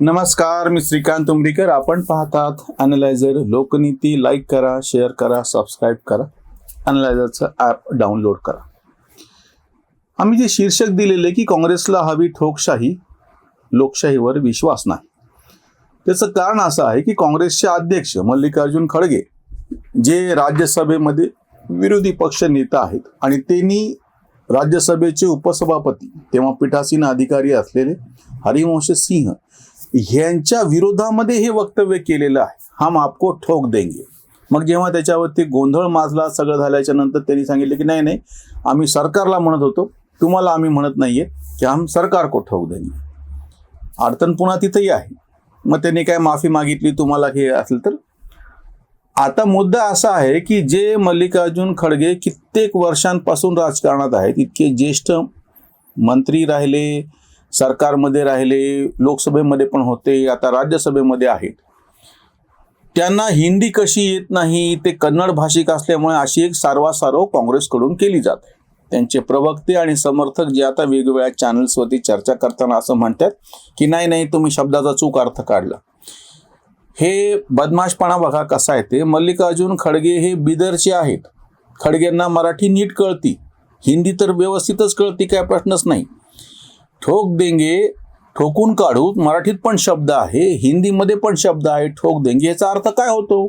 नमस्कार मी श्रीकांत उमरीकर. आपण पाहतात अनलायझर लोकनीती लाईक करा शेअर करा सबस्क्राईब करा. अनलायझरचं ॲप डाउनलोड करा. आम्ही जे शीर्षक दिलेले की काँग्रेसला हवी ठोकशाही लोकशाहीवर विश्वास नाही. त्याचं कारण असं आहे की काँग्रेसचे अध्यक्ष मल्लिकार्जुन खडगे जे राज्यसभेमध्ये विरोधी पक्ष नेता आहेत आणि त्यांनी राज्यसभेचे उपसभापती तेव्हा पीठासीन अधिकारी असलेले हरिवंश सिंह ह्यांच्या विरोधामध्ये हे वक्तव्य केलेलं आहे. हम आपको ठोक देंगे. मग जेव्हा त्याच्यावरती गोंधळ माजला सगळं झाल्याच्यानंतर त्यांनी सांगितलं की नाही नाही आम्ही सरकारला म्हणत होतो. तुम्हाला आम्ही म्हणत नाहीये की हम सरकार को ठोक देंगे. अडचण पुन्हा तिथंही आहे. मग त्यांनी काय माफी मागितली तुम्हाला हे असेल तर? आता मुद्दा असा आहे की जे मल्लिकार्जुन खडगे कित्येक वर्षांपासून राजकारणात आहेत इतके ज्येष्ठ मंत्री राहिले सरकारमध्ये राहिले लोकसभेमध्ये पण होते आता राज्यसभेमध्ये आहेत. त्यांना हिंदी कशी येत नाही ते कन्नड भाषिक असल्यामुळे अशी एक सारवासारव काँग्रेसकडून केली जाते. त्यांचे प्रवक्ते आणि समर्थक जे आता वेगवेगळ्या चॅनल्सवरती चर्चा करताना असं म्हणतात की नाही नाही तुम्ही शब्दाचा चूक अर्थ काढला. हे बदमाशपणा बघा कसा आहे ते. मल्लिकार्जुन खडगे हे बिदरचे आहेत. खडगेंना मराठी नीट कळती. हिंदी तर व्यवस्थितच कळती काय प्रश्नच नाही. ठोक देंगे ठोकून काढू मराठीत पण शब्द आहे हिंदीमध्ये पण शब्द आहे ठोक देंगे याचा अर्थ काय होतो?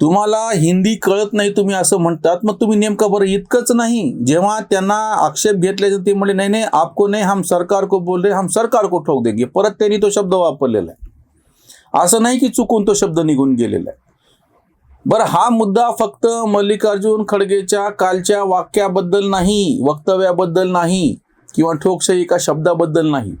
तुम्हाला हिंदी कळत नाही तुम्ही असं म्हणतात मग तुम्ही नेमकं बरं इतकंच नाही. जेव्हा त्यांना आक्षेप घेतल्याचं ते म्हणले नाही नाही आपको नाही हम सरकार को बोल रहे हम सरकार को ठोक देंगे. परत त्यांनी तो शब्द वापरलेला आहे. असं नाही की चुकून तो शब्द निघून गेलेला आहे. बरं हा मुद्दा फक्त मल्लिकार्जुन खडगेच्या कालच्या वाक्याबद्दल नाही वक्तव्याबद्दल नाही किंवा ठोकशाही एका शब्दाबद्दल नाही.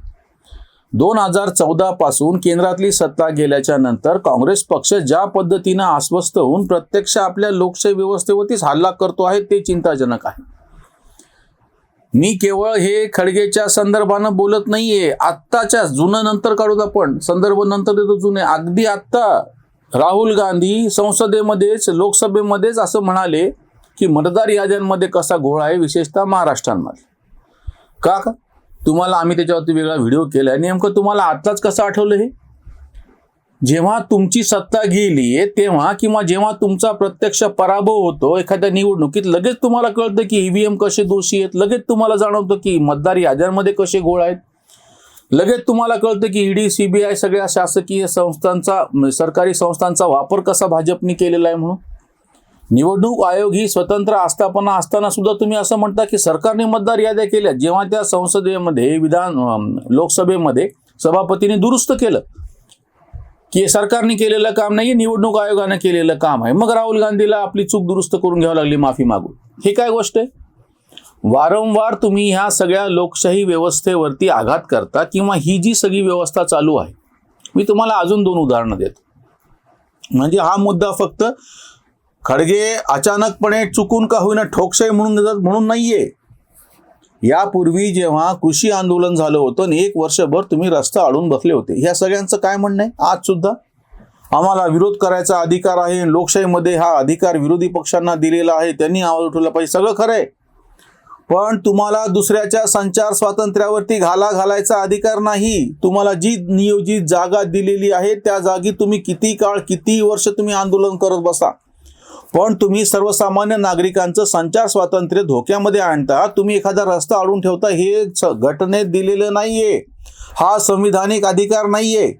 दोन हजार चौदा पासून केंद्रातली सत्ता गेल्याच्यानंतर काँग्रेस पक्ष ज्या पद्धतीनं अस्वस्थ होऊन प्रत्यक्ष आपल्या लोकशाही व्यवस्थेवरतीच हल्ला करतो आहे ते चिंताजनक आहे. मी केवळ हे खडगेच्या संदर्भानं बोलत नाहीये आत्ताच्या जुनं नंतर काढूत आपण. संदर्भ नंतर देतो जुने. अगदी आत्ता राहुल गांधी संसदेमध्येच लोकसभेमध्येच असं म्हणाले की मतदार याद्यांमध्ये कसा घोळ आहे विशेषतः महाराष्ट्रांमध्ये. का का? तुम्हाला आम्ही त्याच्यावरती वेगळा व्हिडिओ केला नेमकं तुम्हाला आत्ताच कसं आठवलं हे? जेव्हा तुमची सत्ता गेली तेव्हा किंवा जेव्हा तुमचा प्रत्यक्ष पराभव होतो एखाद्या निवडणुकीत लगेच तुम्हाला कळतं की ईव्हीएम कसे दोषी आहेत लगेच तुम्हाला जाणवतं की मतदार याद्यांमध्ये कसे घोळ आहेत? लगेच तुम्हाला कळतं की ईडी सीबीआय सगळ्या शासकीय संस्थांचा सरकारी संस्थांचा वापर कसा भाजपने केलेला आहे म्हणून? निवडणूक आयोग ही स्वतंत्र आस्थापना असताना सुद्धा तुम्ही असं म्हणता की सरकारने मतदार याद्या केल्या. जेव्हा त्या संसदेमध्ये विधान लोकसभेमध्ये सभापतीने दुरुस्त केलं की सरकारने केलेलं काम नाही निवडणूक आयोगाने केलेलं काम आहे. मग राहुल गांधीला आपली चूक दुरुस्त करून घ्यावी लागली माफी मागून. हे काय गोष्ट आहे? वारंवार तुम्ही ह्या सगळ्या लोकशाही व्यवस्थेवरती आघात करता किंवा ही जी सगळी व्यवस्था चालू आहे मी तुम्हाला अजून दोन उदाहरणं देतो. म्हणजे हा मुद्दा फक्त खडगे अचानकपणे चुकून का होईना ठोकशाही म्हणून देतात म्हणून नाहीये. यापूर्वी जेव्हा कृषी आंदोलन झालं होतं आणि एक वर्षभर तुम्ही रस्ता अडून बसले होते ह्या सगळ्यांचं काय म्हणणं आहे? आज सुद्धा? आम्हाला विरोध करायचा अधिकार आहे लोकशाहीमध्ये हा अधिकार विरोधी पक्षांना दिलेला आहे त्यांनी आवाज उठवला पाहिजे सगळं खरं आहे. पण तुम्हाला दुसऱ्याच्या संचार स्वातंत्र्यावरती घाला घालायचा अधिकार नाही. तुम्हाला जी नियोजित जागा दिलेली आहे त्या जागी तुम्ही किती काळ किती वर्ष तुम्ही आंदोलन करत बसा. पण तुम्ही सर्वसामान्य नागरिकांचं संचार स्वातंत्र्य धोक्यामध्ये आणता. तुम्ही एखादा रस्ता अडून ठेवता हे स- घटनेत दिलेलं नाहीये. हा संविधानिक अधिकार नाहीये.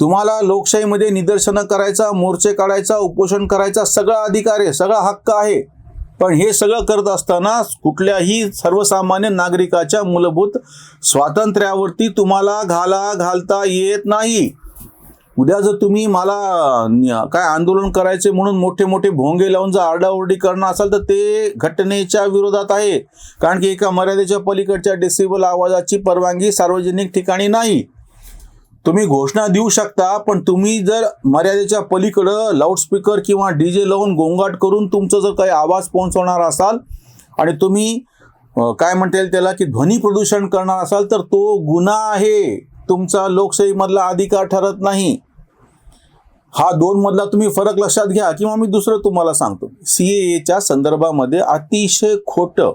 तुम्हाला लोकशाहीमध्ये निदर्शनं करायचा मोर्चे काढायचा उपोषण करायचा सगळा अधिकार आहे सगळा हक्क आहे. पण हे सगळं करत असताना कुठल्याही सर्वसामान्य नागरिकाच्या मूलभूत स्वातंत्र्यावरती तुम्हाला घाला घालता येत नाही. उद्या जर तुम्ही मला काय आंदोलन करायचे म्हणून मोठे मोठे भोंगे लावून जर आरडाओरडी करणं असाल तर ते घटनेच्या विरोधात आहे. कारण की एका मर्यादेच्या पलीकडच्या डेसिबल आवाजाची परवानगी सार्वजनिक ठिकाणी नाही. तुम्ही घोषणा देऊ शकता पण तुम्ही जर मर्यादेच्या पलीकडं लाऊडस्पीकर किंवा डी जे लावून गोंगाट करून तुमचं जर काही आवाज पोहोचवणार असाल आणि तुम्ही काय म्हणता येईल त्याला की ध्वनी प्रदूषण करणार असाल तर तो गुन्हा आहे. तुमचा लोकशाहीमधला अधिकार ठरत नाही. हा दोन मधला तुम्ही फरक लक्षात घ्या किंवा मी दुसरं तुम्हाला सांगतो. सी एच्या संदर्भामध्ये अतिशय खोटं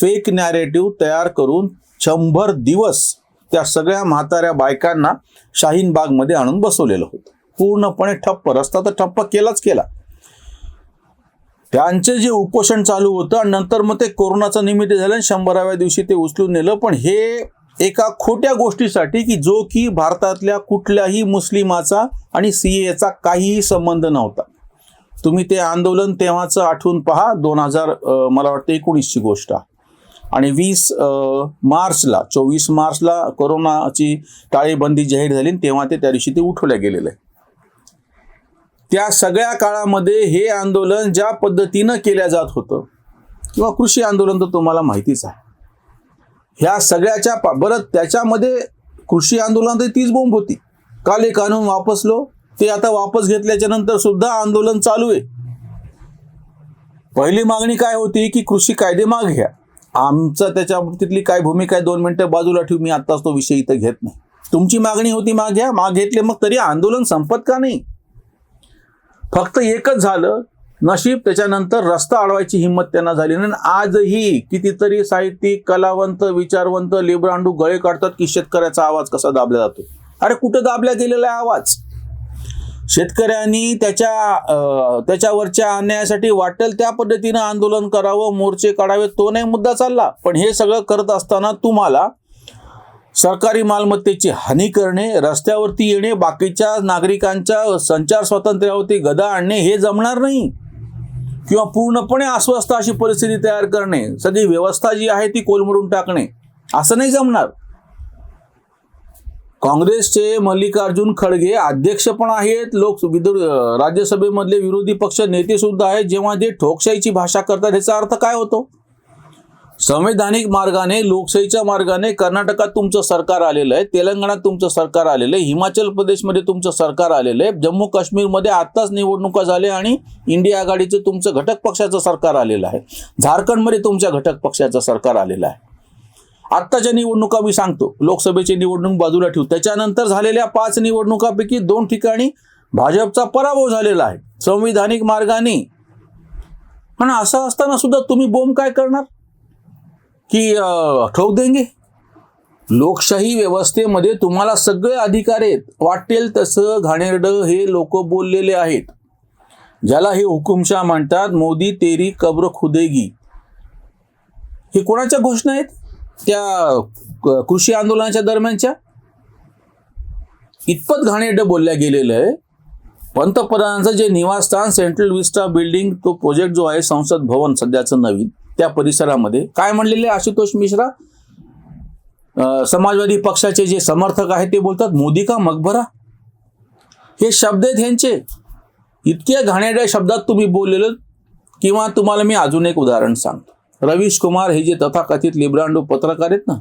फेक नॅरेटिव्ह तयार करून शंभर दिवस त्या सगळ्या म्हाताऱ्या बायकांना शाहीन बागमध्ये आणून बसवलेलं होतं. पूर्णपणे ठप्प रस्ता तर ठप्प केलाच केला. त्यांचे जे उपोषण चालू होतं आणि नंतर मग ते कोरोनाचं निमित्त झालं आणि शंभराव्या दिवशी ते उचलून नेलं पण हे एका खोट्या गोष्टीसाठी की जो की भारतातल्या कुठल्याही मुस्लिमाचा आणि सी एचा काहीही संबंध नव्हता. तुम्ही ते आंदोलन तेव्हाचं आठवून पहा दोन हजार मला वाटतं एकोणीसची गोष्ट आहे. आणि वीस मार्चला चोवीस मार्चला कोरोनाची टाळेबंदी जाहीर झाली तेव्हा ते त्या दिवशी ते उठवल्या गेलेलं. आहे त्या सगळ्या काळामध्ये हे आंदोलन ज्या पद्धतीनं केल्या जात होतं किंवा कृषी आंदोलन तर तुम्हाला माहितीच आहे. ह्या सगळ्याच्या पा- बरं त्याच्यामध्ये कृषी आंदोलन तर तीच बोंब होती. काले कानून वापस लो ते आता वापस घेतल्याच्या नंतर सुद्धा आंदोलन चालू आहे. पहिली मागणी काय होती की कृषी कायदे माग घ्या. आमचं त्याच्या बाबतीतली काय भूमिका आहे दोन मिनटं बाजूला ठेवू मी आत्ताच तो विषय इथं घेत नाही. तुमची मागणी होती माग घ्या माग घेतले मग तरी आंदोलन संपत का नाही? फक्त एकच झालं नशीब त्याच्यानंतर रस्ता अडवायची हिंमत त्यांना झाली नाही. आजही कितीतरी साहित्यिक कलावंत विचारवंत लेबरांडू गळे काढतात की शेतकऱ्याचा आवाज कसा दाबला जातो? अरे कुठं दाबला गेलेला आहे आवाज? शेतकऱ्यांनी त्याच्या त्याच्यावरच्या अन्यायासाठी वाटेल त्या पद्धतीनं आंदोलन करावं मोर्चे काढावे तो नाही मुद्दा चालला. पण हे सगळं करत असताना तुम्हाला सरकारी मालमत्तेची हानी करणे रस्त्यावरती येणे बाकीच्या नागरिकांच्या संचार स्वातंत्र्यावरती गदा आणणे हे जमणार नाही. किंवा पूर्णपणे अस्वस्थ अशी परिस्थिती तयार करणे सगळी व्यवस्था जी आहे ती कोलमडून टाकणे असं नाही जमणार. काँग्रेसचे मल्लिकार्जुन खडगे अध्यक्ष पण आहेत. लोक राज्यसभेमधले विरोधी पक्ष नेते सुद्धा आहेत. जेव्हा जे ठोकशाहीची भाषा करतात ह्याचा अर्थ काय होतो? संवैधानिक मार्गाने लोकशाहीच्या मार्गाने कर्नाटकात तुमचं सरकार आलेलं आहे तेलंगणात तुमचं सरकार आलेलं आहे हिमाचल प्रदेशमध्ये तुमचं सरकार आलेलं आहे जम्मू काश्मीरमध्ये आत्ताच निवडणुका झाल्या आणि इंडिया आघाडीचं तुमचं घटक पक्षाचं सरकार आलेलं आहे. झारखंडमध्ये तुमच्या घटक पक्षाचं सरकार आलेलं आहे. आत्ताच्या निवडणुका मी सांगतो. लोकसभेची निवडणूक बाजूला ठेवू. त्याच्यानंतर झालेल्या पाच निवडणुकापैकी दोन ठिकाणी भाजपचा पराभव झालेला आहे. संविधानिक मार्गाने. पण असं असताना सुद्धा तुम्ही बोंब काय करणार? की ठोक देंगे? लोकशाही व्यवस्थेमध्ये तुम्हाला सगळे अधिकार आहेत. वाटेल तसं घाणेरडं हे लोक बोललेले आहेत. ज्याला हे हुकुमशाह म्हणतात मोदी तेरी कब्र खुदेगी. हे कोणाच्या घोषणा आहेत? त्या कृषी आंदोलनाच्या दरम्यानच्या इतपत घाणेरडं बोलल्या गेलेलं आहे. पंतप्रधानांचं जे निवासस्थान सेंट्रल विस्टा बिल्डिंग तो प्रोजेक्ट जो आहे संसद भवन सध्याचं नवीन त्या परिसरामध्ये. काय म्हणलेले आशुतोष मिश्रा? समाजवादी पक्षाचे जे समर्थक आहेत ते बोलतात मोदी का मकबरा? हे शब्द आहेत ह्यांचे. इतक्या घाणेरड्या शब्दात तुम्ही बोललेलं किंवा तुम्हाला मी अजून एक उदाहरण सांगतो. रवीश कुमार हे जे तथाकथित लिब्रांडो पत्रकार आहेत ना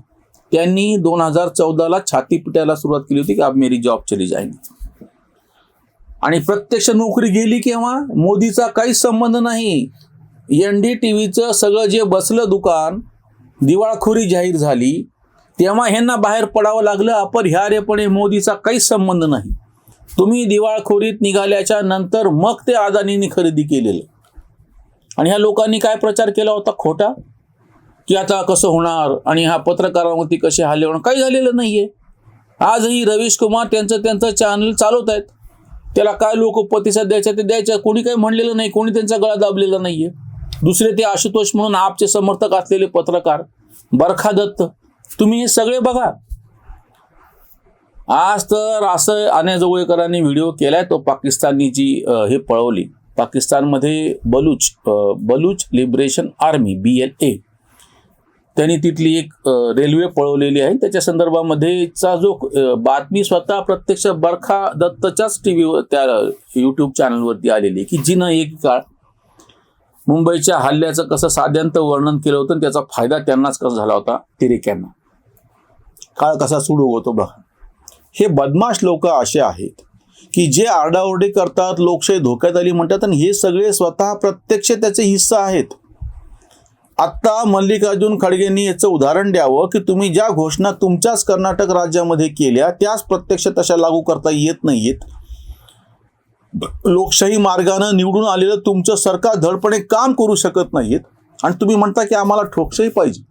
त्यांनी दोन हजार चौदाला छाती पिटायला सुरुवात केली होती की अब मेरी जॉब चली जाईल आणि प्रत्यक्ष नोकरी गेली केव्हा? मोदीचा काहीच संबंध नाही. एन डी टी व्हीचं सगळं जे बसलं दुकान दिवाळखोरी जाहीर झाली तेव्हा ह्यांना बाहेर पडावं लागलं अपरिहार्यपणे मोदीचा काहीच संबंध नाही. तुम्ही दिवाळखोरीत निघाल्याच्या नंतर मग ते अदानीने खरेदी केलेलं. आणि ह्या लोकांनी काय प्रचार केला होता खोटा? की आता कसं होणार? आणि हा पत्रकारांवरती कसे हल्ले होणार? काही झालेलं नाहीये. आजही रवीश कुमार त्यांचं त्यांचं चॅनल चालवत आहेत. त्याला काय लोक प्रतिसाद द्यायचा ते द्यायचा. कोणी काही म्हणलेलं नाही. कोणी त्यांचा गळा दाबलेला नाहीये. दुसरे ते आशुतोष म्हणून आपचे समर्थक असलेले पत्रकार बरखा दत्त. तुम्ही हे सगळे बघा. आज तर असं अनय जवळकरांनी व्हिडिओ केलाय तो पाकिस्तानी जी हे पळवली. पाकिस्तानमध्ये Baloch Baloch liberation army B L A. त्यांनी तिथली एक रेल्वे पळवलेली आहे. त्याच्या संदर्भामध्ये चा जो बातमी स्वतः प्रत्यक्ष बरखा दत्तच्याच टी व्हीवर त्या यूट्यूब चॅनलवरती आलेली की जिनं एक काळ मुंबईच्या हल्ल्याचं कसं साध्यांत वर्णन केलं होतं आणि त्याचा फायदा त्यांनाच कसा झाला होता तिरेक्यांना. काळ कसा सुडू होतो बघा. हे बदमाश लोक असे आहेत. की जे आरडाओरडी करतात लोकशाही धोक्यात आली म्हणतात आणि हे सगळे स्वतः प्रत्यक्ष त्याचे हिस्सा आहेत. आत्ता मल्लिकार्जुन खडगेंनी याचं उदाहरण द्यावं की तुम्ही ज्या घोषणा तुमच्याच कर्नाटक राज्यामध्ये केल्या त्याच प्रत्यक्ष तशा लागू करता येत नाहीयेत. लोकशाही मार्गानं निवडून आलेलं तुमचं सरकार धडपणे काम करू शकत नाहीत आणि तुम्ही म्हणता की आम्हाला ठोकशाही पाहिजे.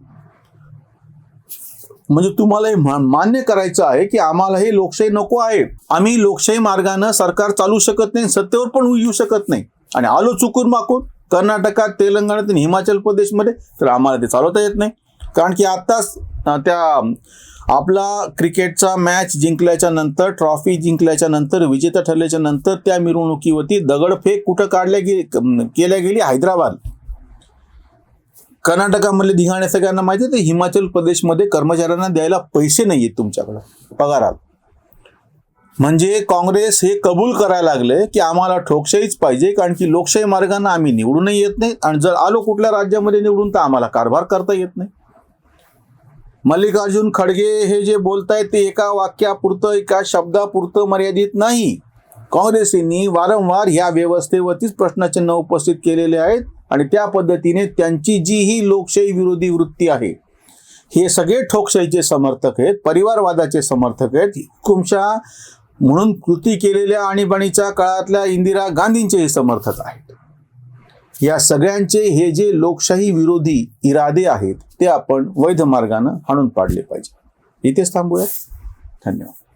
म्हणजे तुम्हाला हे मान्य करायचं आहे की आम्हाला हे लोकशाही नको आहे. आम्ही लोकशाही मार्गानं सरकार चालू शकत नाही सत्तेवर पण येऊ शकत नाही. आणि आलो चुकून माकून कर्नाटकात तेलंगणात आणि हिमाचल प्रदेशमध्ये तर आम्हाला ते चालवता येत नाही. कारण की आत्ताच त्या आपला क्रिकेटचा मॅच जिंकल्याच्या नंतर ट्रॉफी जिंकल्याच्या नंतर विजेता ठरल्याच्या नंतर त्या मिरवणुकीवरती दगडफेक कुठं काढल्या गे केल्या गेली? हैदराबाद. कर्नाटकामधले धिंगाणे सगळ्यांना माहिती आहे ते हिमाचल प्रदेशमध्ये कर्मचाऱ्यांना द्यायला पैसे नाही आहेत तुमच्याकडं पगारात. म्हणजे काँग्रेस हे कबूल करायला लागले की आम्हाला ठोकशाहीच पाहिजे कारण की लोकशाही मार्गाने आम्ही निवडूनही येत नाही आणि जर आलो कुठल्या राज्यामध्ये निवडून तर आम्हाला कारभार करता येत नाही. मल्लिकार्जुन खडगे हे जे बोलतायत ते एका वाक्यापुरतं एका शब्दापुरतं मर्यादित नाही. काँग्रेसींनी वारंवार या व्यवस्थेवरतीच प्रश्नचिन्ह उपस्थित केलेले आहेत. आणि त्या पद्धतीने त्यांची जी ही लोकशाही विरोधी वृत्ती आहे हे सगळे ठोकशाहीचे समर्थक आहेत परिवारवादाचे समर्थक आहेत. हुकुमशाह म्हणून कृती केलेल्या आणीबाणीच्या काळातल्या इंदिरा गांधींचे हे समर्थक आहेत. या सगळ्यांचे हे जे लोकशाही विरोधी इरादे आहेत ते आपण वैध मार्गानं हाणून पाडले पाहिजे. इथेच थांबूयात. धन्यवाद.